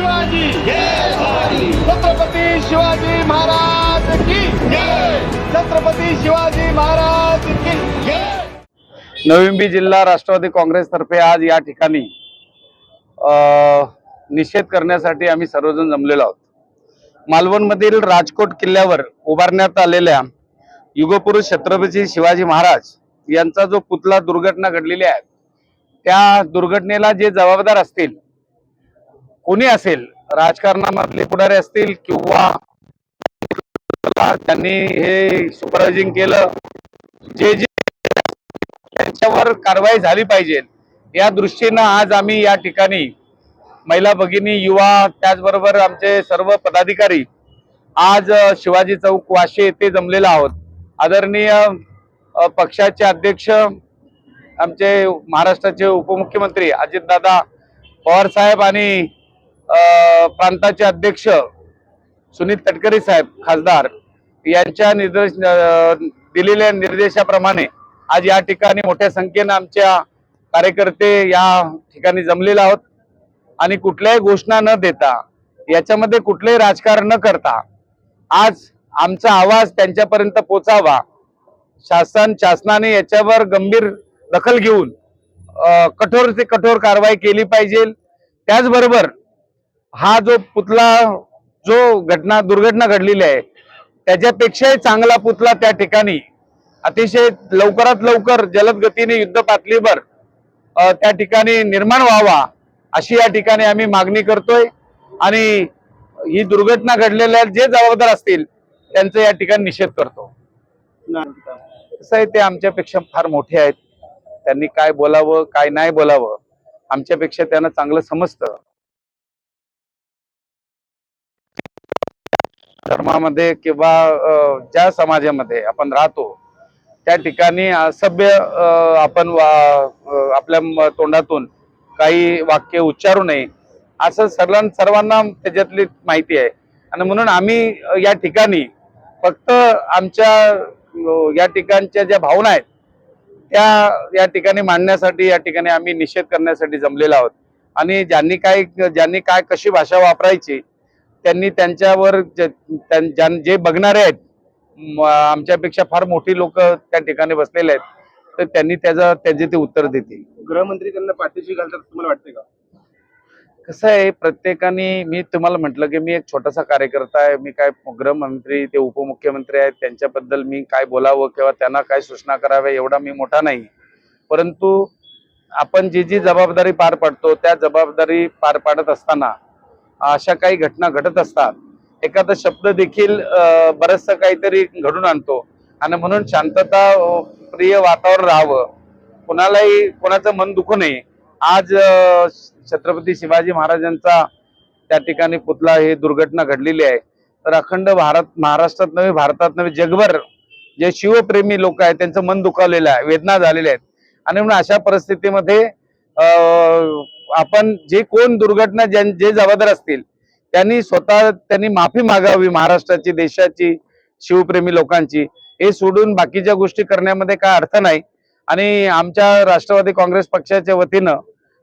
शिवाजी. छत्रपती शिवाजी महाराज की छत्रपती शिवाजी महाराज की नवी जिल्हा राष्ट्रवादी काँग्रेसतर्फे आज या ठिकाणी निषेध करण्यासाठी आम्ही सर्वजण जमलेलो आहोत. मालवणमधील राजकोट किल्ल्यावर उभारण्यात आलेल्या युगपुरुष छत्रपती शिवाजी महाराज यांचा जो पुतळा दुर्घटना घडलेली आहे त्या दुर्घटनेला जे जबाबदार असतील कोणी असेल राजकारणामधले पुढारी असतील किंवा त्यांनी हे सुपरवायझिंग केलं जे जे त्यांच्यावर कारवाई झाली पाहिजे या दृष्टीनं आज आम्ही या ठिकाणी महिला भगिनी युवा त्याचबरोबर आमचे सर्व पदाधिकारी आज शिवाजी चौक वाशे येथे जमलेला आहोत. आदरणीय पक्षाचे अध्यक्ष आमचे महाराष्ट्राचे उपमुख्यमंत्री अजितदादा पवार साहेब आणि प्रांताचे अध्यक्ष सुनील तटकरी साहेब खासदार यांच्या निर्देश दिलेल्या निर्देशाप्रमाणे आज या ठिकाणी मोठ्या संख्येनं आमच्या कार्यकर्ते या ठिकाणी जमलेले आहोत. आणि कुठल्याही घोषणा न देता याच्यामध्ये कुठलंही राजकारण न करता आज आमचा आवाज त्यांच्यापर्यंत पोचावा शासन शासनाने याच्यावर गंभीर दखल घेऊन कठोर ते कठोर कारवाई केली पाहिजे. त्याचबरोबर हा जो पुतळा जो घटना दुर्घटना घडलेली आहे त्याच्यापेक्षाही चांगला पुतला त्या ठिकाणी. अतिशय लवकरात लवकर जलद गतीने युद्ध पातळीवर त्या ठिकाणी निर्माण व्हावा अशी या ठिकाणी आम्ही मागणी करतोय. आणि ही दुर्घटना घडलेल्या जे जबाबदार असतील त्यांचा या ठिकाणी निषेध करतो. कसं आहे ते आमच्यापेक्षा फार मोठे आहेत. त्यांनी काय बोलावं काय नाही बोलावं आमच्यापेक्षा त्यांना चांगलं समजतं. धर्मामध्ये किंवा ज्या समाजामध्ये आपण राहतो त्या ठिकाणी असभ्य आपण वा- आपल्या तोंडातून काही वाक्य उच्चारू नये असं सर्वां सर्वांना त्याच्यातली माहिती आहे. आणि म्हणून आम्ही या ठिकाणी फक्त आमच्या या ठिकाणच्या ज्या भावना आहेत त्या या ठिकाणी मांडण्यासाठी या ठिकाणी आम्ही निषेध करण्यासाठी जमलेलो आहोत. आणि ज्यांनी काय ज्यांनी काय कशी भाषा वापरायची त्यांनी त्यांच्यावर ज- बघणारे आहेत आमच्यापेक्षा फार मोठी लोक त्या ठिकाणी बसलेले आहेत तर त्यांनी त्याचं त्याचे ते उत्तर देतील. गृहमंत्री त्यांना पाठीशी घालतात तुम्हाला वाटते का? कसं आहे प्रत्येकाने मी तुम्हाला म्हटलं की मी एक छोटासा कार्यकर्ता आहे मी काय गृहमंत्री ते उपमुख्यमंत्री आहेत त्यांच्याबद्दल मी काय बोलावं किंवा त्यांना काय सूचना कराव्या एवढा मी मोठा नाही. परंतु आपण जी जी जबाबदारी पार पाडतो त्या जबाबदारी पार पाडत असताना अशा काही घटना घडत असतात. एखादा शब्द देखील अं, बरचसं काहीतरी घडून आणतो. आणि म्हणून शांतता प्रिय वातावरण राहावं. कोणालाही कोणाचं मन दुखू नये. आज छत्रपती शिवाजी महाराजांचा त्या ठिकाणी पुतला ही दुर्घटना घडलेली आहे. तर अखंड भारत महाराष्ट्रात नव्हे भारतात नव्हे जगभर जे शिवप्रेमी लोक आहेत त्यांचं मन दुखावलेलं आहे वेदना झालेल्या आहेत. आणि म्हणून अशा परिस्थितीमध्ये अं, आपण जे कोण दुर्घटना ज्यां- जे जबाबदार असतील त्यांनी स्वतः त्यांनी माफी मागावी महाराष्ट्राची देशाची शिवप्रेमी लोकांची. हे सोडून बाकीच्या गोष्टी करण्यामध्ये काय अर्थ नाही. आणि आमच्या राष्ट्रवादी काँग्रेस पक्षाच्या वतीनं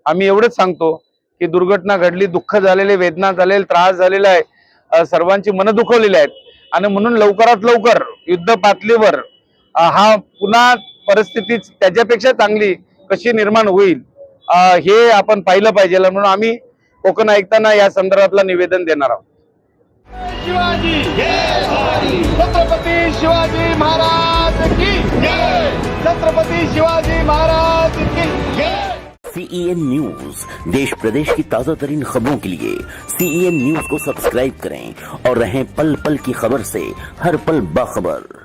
आम्ही एवढंच सांगतो की दुर्घटना घडली दुःख झालेले वेदना झालेले त्रास झालेला आहे सर्वांची मनं दुखवलेली आहेत. आणि म्हणून लवकरात लवकर युद्ध पातळीवर हा पुन्हा परिस्थिती त्याच्यापेक्षा चांगली कशी निर्माण होईल हे आपण पाहिलं पाहिजे म्हणून आम्ही कोकण ऐकताना या संदर्भातलं निवेदन देणार आहोत. शिवाजी छत्रपती शिवाजी महाराज की छत्रपती शिवाजी महाराज की सीईएन न्यूज़ देश प्रदेश की ताज़ा तरीन खबरों के लिए सीईएन न्यूज़ को सब्सक्राइब करें और रहें पल पल की खबर से हर पल बाखबर।